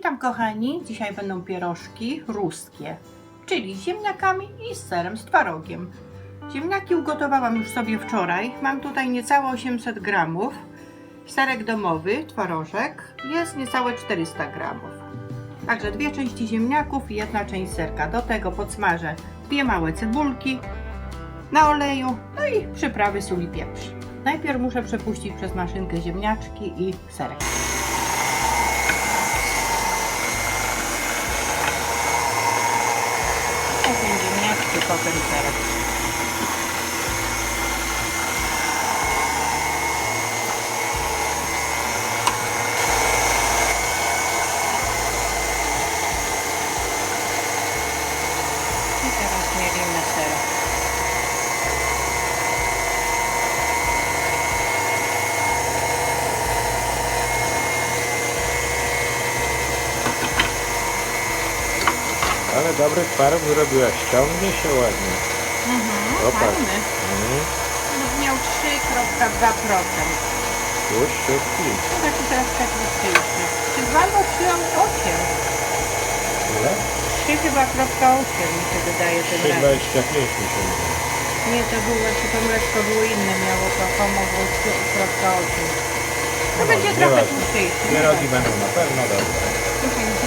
Witam kochani, dzisiaj będą pierożki ruskie, czyli z ziemniakami i z serem z twarogiem. Ziemniaki ugotowałam już sobie wczoraj, mam tutaj niecałe 800 gramów. Serek domowy, twarożek, jest niecałe 400 gramów. Także dwie części ziemniaków i jedna część serka. Do tego podsmażę dwie małe cebulki na oleju, no i przyprawy sól i pieprz. Najpierw muszę przepuścić przez maszynkę ziemniaczki i serek. Potem ziemniaczki, potem serek. I teraz mielimy serek. Ale dobry twaróg zrobiłaś, ciągnie się ładnie. Mhm, Popatrz. fajny. Mhm. No, miał 3,2%. Tłuszczutki. No taki teraz tak tłustszy. Czy 2 albo 3, 8. Ile? 3 chyba kropka 8 mi się wydaje ten raz. 3,25 mi się wydaje. Nie, to było, czy to mleczko było inne, miało to homo było 3,8. To będzie nie trochę ważne. tłustszy. Pierogi będą na pewno dobre.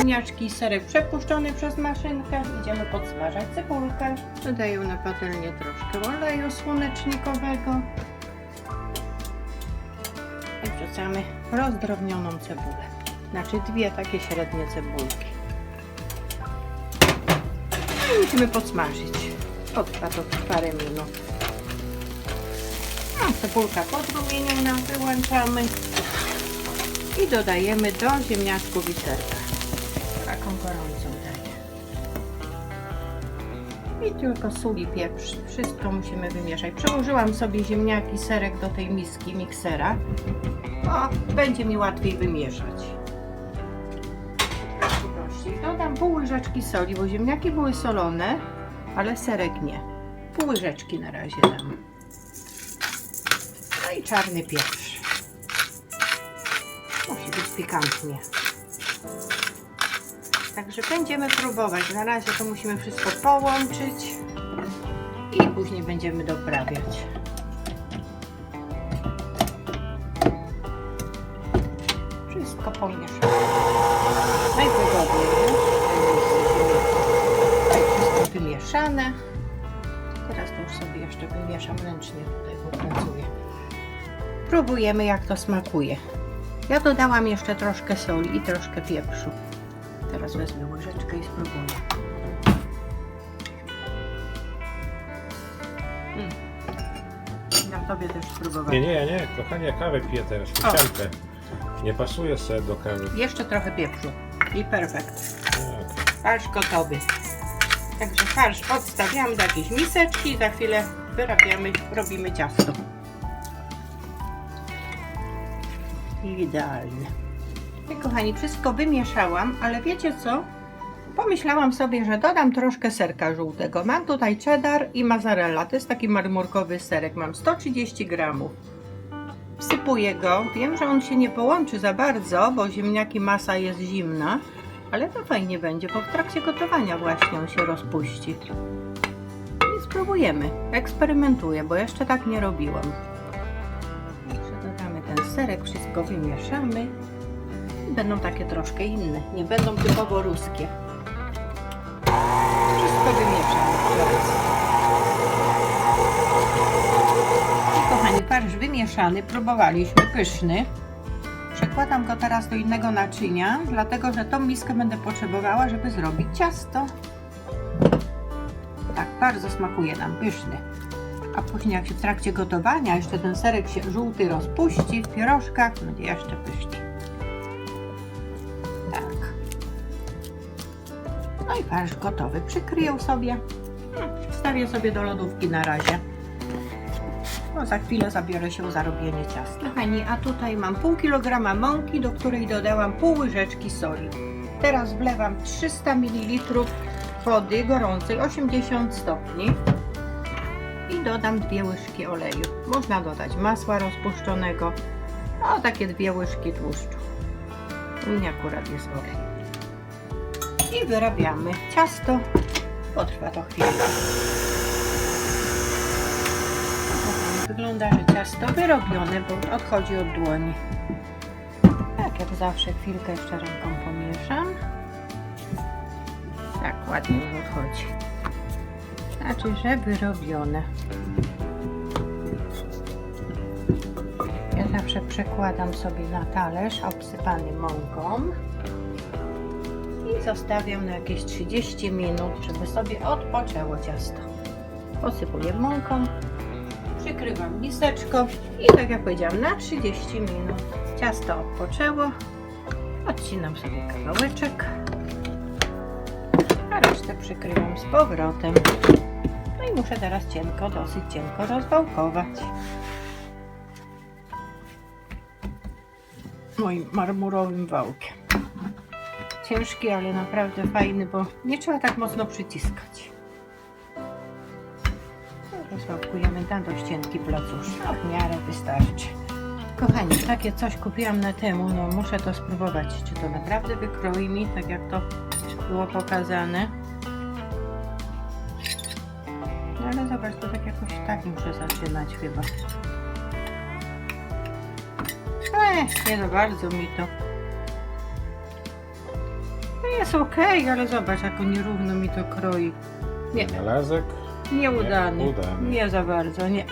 Ziemniaczki serek przepuszczony przez maszynkę. Idziemy podsmażać cebulkę. Dodaję na patelnię troszkę oleju słonecznikowego. I wrzucamy rozdrobnioną cebulę. Znaczy dwie takie średnie cebulki. No i musimy podsmażyć. Potrwa to parę minut. A cebulka podrumieniona, wyłączamy i dodajemy do ziemniaczków i serka. Taką gorącą daję. I tylko sól i pieprz. Wszystko musimy wymieszać. Przełożyłam sobie ziemniaki, serek do tej miski miksera. O, będzie mi łatwiej wymieszać. Dodam pół łyżeczki soli, bo ziemniaki były solone, ale serek nie. Pół łyżeczki na razie dam. No i czarny pieprz. Musi być pikantnie. Także będziemy próbować. Na razie to musimy wszystko połączyć i później będziemy doprawiać. Wszystko pomieszać. Najwygodniej. Tak, wszystko wymieszane. Teraz to już sobie jeszcze wymieszam ręcznie tutaj, bo pracuję. Próbujemy jak to smakuje. Ja dodałam jeszcze troszkę soli i troszkę pieprzu. Teraz wezmę łyżeczkę i spróbuję. Mm. Dam tobie też spróbować. Nie, nie, nie, kochanie, kawę piję teraz, ściankę. Nie pasuje sobie do kawy. Jeszcze trochę pieprzu. I perfekt. Tak. Farsz gotowy. Także farsz odstawiamy do jakiejś miseczki i za chwilę wyrabiamy, robimy ciasto. Idealnie. Kochani, wszystko wymieszałam, ale wiecie co? Pomyślałam sobie, że dodam troszkę serka żółtego. Mam tutaj cheddar i mozzarella. To jest taki marmurkowy serek. Mam 130 gramów. Wsypuję go. Wiem, że on się nie połączy za bardzo, bo ziemniaki masa jest zimna, ale to fajnie będzie, bo w trakcie gotowania właśnie on się rozpuści. I spróbujemy. Eksperymentuję, bo jeszcze tak nie robiłam. Dodamy ten serek, wszystko wymieszamy. Będą takie troszkę inne, nie będą typowo ruskie. Wszystko. I kochani, farsz wymieszany, próbowaliśmy, pyszny. Przekładam go teraz do innego naczynia, dlatego że tą miskę będę potrzebowała, żeby zrobić ciasto. Tak, bardzo smakuje nam, pyszny. A później jak się w trakcie gotowania jeszcze ten serek się żółty rozpuści w pierożkach, będzie jeszcze pyszniej. Tak. No i farsz gotowy. Przykryję sobie. Hmm, Wstawię sobie do lodówki na razie. No, za chwilę zabiorę się za robienie ciasta. Kochani, a tutaj mam pół kilograma mąki, do której dodałam pół łyżeczki soli. Teraz wlewam 300 ml wody gorącej 80 stopni i dodam dwie łyżki oleju. Można dodać masła rozpuszczonego, o takie dwie łyżki tłuszczu. Mnie akurat jest olej. i wyrabiamy ciasto. Potrwa to chwilę. Wygląda, że ciasto wyrobione, bo odchodzi od dłoni. Tak jak zawsze chwilkę jeszcze ręką pomieszam. Tak ładnie odchodzi. Znaczy, że wyrobione. Ja zawsze przekładam sobie na talerz obsypany mąką i zostawiam na jakieś 30 minut, żeby sobie odpoczęło ciasto. Posypuję mąką, przykrywam miseczką i tak jak powiedziałam, na 30 minut ciasto odpoczęło. Odcinam sobie kawałeczek, a resztę przykrywam z powrotem. No i muszę teraz cienko, dosyć cienko rozwałkować. Moim marmurowym wałkiem. Ciężki, ale naprawdę fajny, bo nie trzeba tak mocno przyciskać. Rozwałkujemy na dość cienki placusz. No, w miarę wystarczy. Kochani, takie coś kupiłam na temu, no muszę to spróbować, czy to naprawdę wykroi mi, tak jak to było pokazane. No ale zobacz, to tak jakoś tak muszę zaczynać chyba. Nie za bardzo mi to. No jest okej, ale zobacz, jak nierówno mi to kroi. Nie, Wynalazek. nieudany. Nieudany. Nie za bardzo, nie.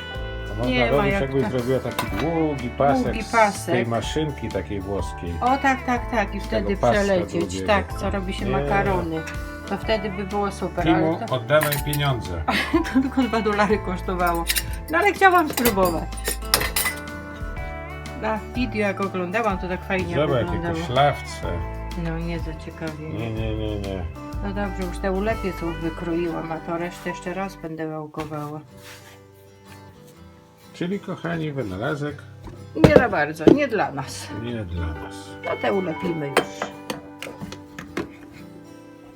To można Nie ma robić, jak jakbyś tak. zrobiła taki długi pasek, Długi z pasek. tej maszynki takiej włoskiej. O tak, tak, tak. I wtedy przelecieć. Tak, co robi się Nie. makarony. To wtedy by było super, ale Timo, to, oddawaj pieniądze. to tylko 2 dolary kosztowało. No ale chciałam spróbować. Na video jak oglądałam, to tak fajnie Zobacz, wyglądało. to szlawce. No nie za ciekawie. Nie, nie, nie, nie. No dobrze, już te ulepieców wykroiłam, a to resztę jeszcze raz będę wałkowała. Czyli kochani, wynalazek Nie za bardzo, nie dla nas. nie dla nas. No te ulepimy już.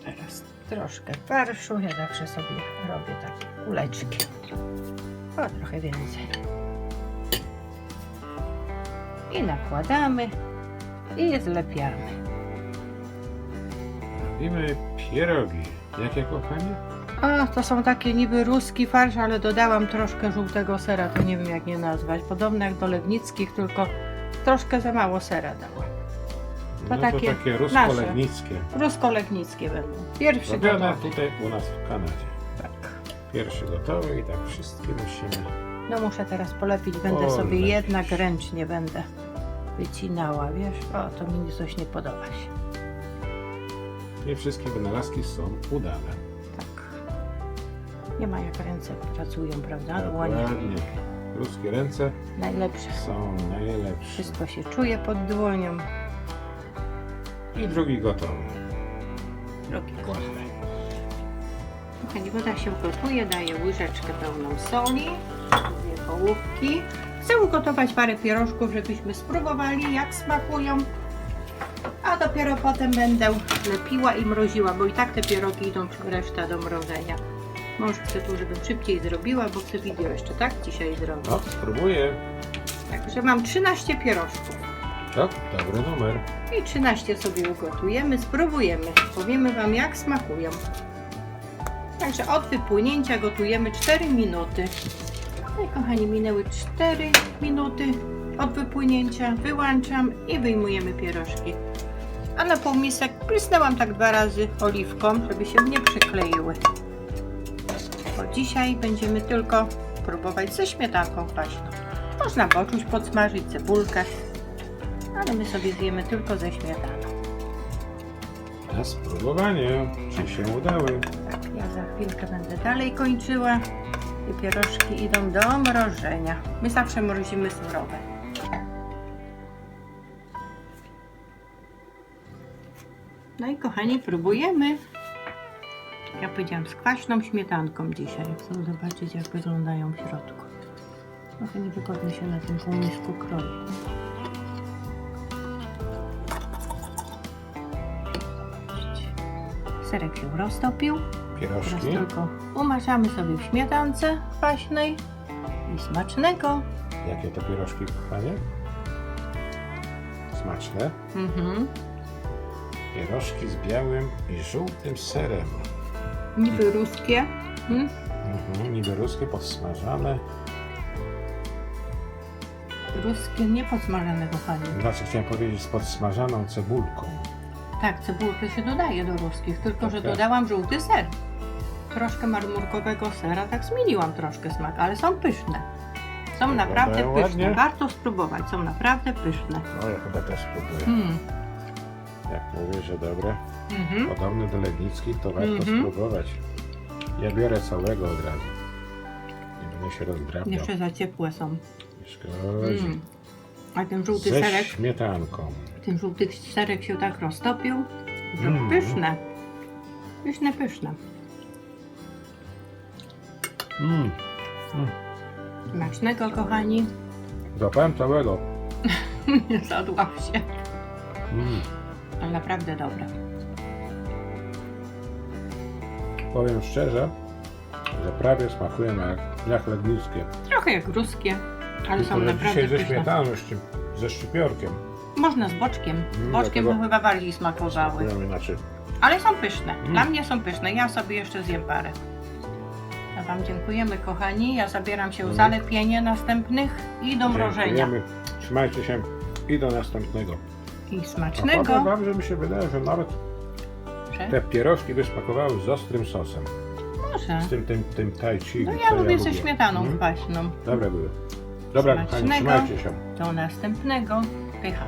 Teraz troszkę farszu. Ja zawsze sobie robię takie kuleczki. O, trochę więcej. I nakładamy i zlepiamy. Robimy pierogi. Jakie kochani? A, to są takie niby ruski farsz, ale dodałam troszkę żółtego sera, to nie wiem jak nie nazwać. Podobne jak do lewnickich, tylko troszkę za mało sera dałam. To no takie to takie rusko-legnickie. Rusko-legnickie będą. Pierwszy Robione gotowy. tutaj u nas w Kanadzie. Tak. Pierwszy gotowy i tak wszystkie musimy. No muszę teraz polepić, będę sobie jednak ręcznie będę wycinała, wiesz? O, to mi coś nie podoba się. Nie wszystkie wynalazki są udane. Tak. Nie ma jak ręce pracują, prawda? Dłonie. Dokładnie. Ludzkie ręce Najlepsze. są najlepsze. Wszystko się czuje pod dłonią. I drugi gotowy. Drogi gotowy. Kochani, woda się gotuje, daję łyżeczkę pełną soli, połówki. Chcę ugotować parę pierożków, żebyśmy spróbowali jak smakują. A dopiero potem będę lepiła i mroziła, bo i tak te pierogi idą reszta do mrożenia. Mąż chce tu, żebym szybciej zrobiła, bo chcę video jeszcze tak dzisiaj zrobić. No, spróbuję. Także mam 13 pierożków. To dobry numer. I 13 sobie ugotujemy, spróbujemy. Powiemy Wam jak smakują. Także od wypłynięcia gotujemy 4 minuty. No i kochani, minęły 4 minuty od wypłynięcia. Wyłączam i wyjmujemy pierożki. A na półmisek prysnęłam tak dwa razy oliwką, żeby się nie przykleiły. Bo dzisiaj będziemy tylko próbować ze śmietanką kwaśną. Można poczuć, podsmażyć cebulkę, ale my sobie zjemy tylko ze śmietaną. Na spróbowanie, czy się udały. Tak, ja za chwilkę będę dalej kończyła. I pierożki idą do mrożenia. My zawsze mrozimy surowe. No i kochani, próbujemy. Ja powiedziałam z kwaśną śmietanką dzisiaj. Chcę zobaczyć, jak wyglądają w środku. Trochę niewygodnie się na tym półmisku kroi. Serek się roztopił. Teraz Pierożki. tylko umaczamy sobie w śmietance kwaśnej i smacznego. Jakie to pierożki, kochanie? Smaczne. Mhm. Pierożki z białym i żółtym serem. Niby ruskie. Mm. Mhm, niby ruskie, podsmażane. Ruskie nie podsmażone, kochani. Znaczy chciałem powiedzieć z podsmażaną cebulką. Tak, cebulkę się dodaje do ruskich, tylko że dodałam żółty ser. Troszkę marmurkowego sera, tak zmieniłam troszkę smak, ale są pyszne. Są naprawdę pyszne. ładnie. Warto spróbować, są naprawdę pyszne. No ja chyba też spróbuję. Mm. Jak mówię, że dobre. Mhm. Podobny do Legnickich, to warto Mhm. spróbować. Ja biorę całego od razu. Nie będę się rozdrabniał. Jeszcze za ciepłe są. Szkodzi. Mm. A ten żółty Ze serek, śmietanką. ten żółty serek się tak roztopił, że Mm. pyszne. Pyszne, pyszne. Mm. Smacznego, kochani. Zapałem całego. Nie zadłam się. Mm. Ale naprawdę dobre. Powiem szczerze, że prawie smakują jak, jak legnickie. Trochę jak ruskie, ale są naprawdę dzisiaj ze pyszne. śmietaną, ze szczy- ze szczypiorkiem. Można z boczkiem. Mm, Boczkiem dlatego- by chyba bardziej smakowały. Inaczej. Ale są pyszne. Mm. Dla mnie są pyszne. Ja sobie jeszcze zjem parę. A Wam dziękujemy, kochani. Ja zabieram się Mm. za lepienie następnych i do mrożenia. Dziękujemy. Trzymajcie się i do następnego. I A powiem smacznego. wam, że mi się wydaje, że nawet te pierożki by smakowały z ostrym sosem. Może. Z tym, tym, tym tai chi. No co ja lubię ze śmietaną Mm. kwaśną. Dobre były. Dobra, kochani, Smacznego. trzymajcie się. Do następnego. Pycha.